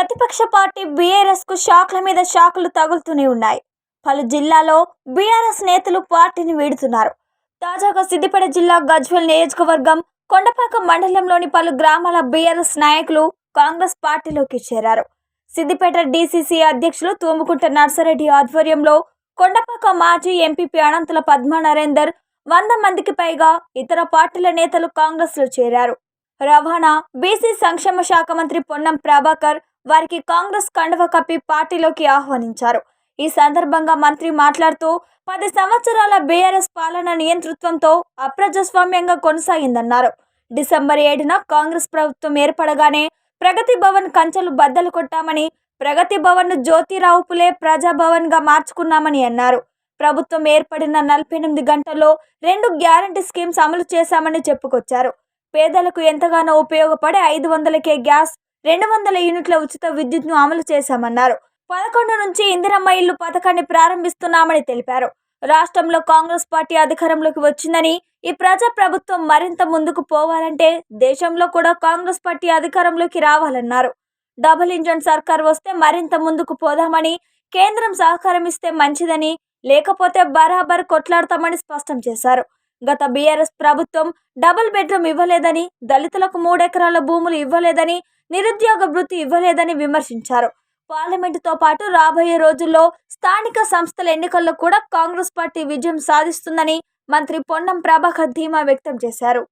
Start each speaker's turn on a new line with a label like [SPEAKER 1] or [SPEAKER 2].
[SPEAKER 1] ప్రతిపక్ష పార్టీ బీఆర్ఎస్కు షాక్ల మీద షాకులు తగులుతూనే ఉన్నాయి. పలు జిల్లాలో బీఆర్ఎస్ నేతలు పార్టీని వీడుతున్నారు. తాజాగా సిద్దిపేట జిల్లా గజ్వెల్ నియోజకవర్గం కొండపాక మండలంలోని పలు గ్రామాల బీఆర్ఎస్ నాయకులు కాంగ్రెస్ పార్టీలోకి చేరారు. సిద్దిపేట డీసీసీ అధ్యక్షులు తూముకుంట నర్సారెడ్డి ఆధ్వర్యంలో కొండపాక మాజీ ఎంపీపీ అనంతుల పద్మా నరేందర్ వంద మందికి పైగా ఇతర పార్టీల నేతలు కాంగ్రెస్లో చేరారు. రవాణా బీసీ సంక్షేమ శాఖ మంత్రి పొన్నం ప్రభాకర్ వారికి కాంగ్రెస్ కండువ కప్పి పార్టీలోకి ఆహ్వానించారు. ఈ సందర్భంగా మంత్రి మాట్లాడుతూ పది సంవత్సరాల బీఆర్ఎస్ పాలన నియంతృత్వంతో అప్రజాస్వామ్యంగా కొనసాగిందన్నారు. డిసెంబర్ ఏడున కాంగ్రెస్ ప్రభుత్వం ఏర్పడగానే ప్రగతి భవన్ కంచెలు బద్దలు కొట్టామని ప్రగతి భవన్ జ్యోతిరావుపులే జ్యోతిరావు పులే మార్చుకున్నామని అన్నారు. ప్రభుత్వం ఏర్పడిన నలభై ఎనిమిది గంటల్లో రెండు గ్యారంటీ స్కీమ్స్ అమలు చేశామని చెప్పుకొచ్చారు. పేదలకు ఎంతగానో ఉపయోగపడే ఐదు వందలకే గ్యాస్ రెండు వందల యూనిట్ల ఉచిత విద్యుత్ను అమలు చేశామన్నారు. పదకొండు నుంచి ఇందిరమ్మ ఇల్లు పథకాన్ని ప్రారంభిస్తున్నామని తెలిపారు. రాష్ట్రంలో కాంగ్రెస్ పార్టీ అధికారంలోకి వచ్చిందని ఈ ప్రజా ప్రభుత్వం మరింత ముందుకు పోవాలంటే దేశంలో కూడా కాంగ్రెస్ పార్టీ అధికారంలోకి రావాలన్నారు. డబుల్ ఇంజన్ సర్కార్ వస్తే మరింత ముందుకు పోదామని కేంద్రం సహకారం ఇస్తే మంచిదని లేకపోతే బరాబర్ కొట్లాడతామని స్పష్టం చేశారు. గత బీఆర్ఎస్ ప్రభుత్వం డబుల్ బెడ్రూమ్ ఇవ్వలేదని దళితులకు మూడెకరాల భూములు ఇవ్వలేదని నిరుద్యోగ వృత్తి ఇవ్వలేదని విమర్శించారు. పార్లమెంటుతో పాటు రాబోయే రోజుల్లో స్థానిక సంస్థల ఎన్నికల్లో కూడా కాంగ్రెస్ పార్టీ విజయం సాధిస్తుందని మంత్రి పొన్నం ప్రభాకర్ ధీమా వ్యక్తం చేశారు.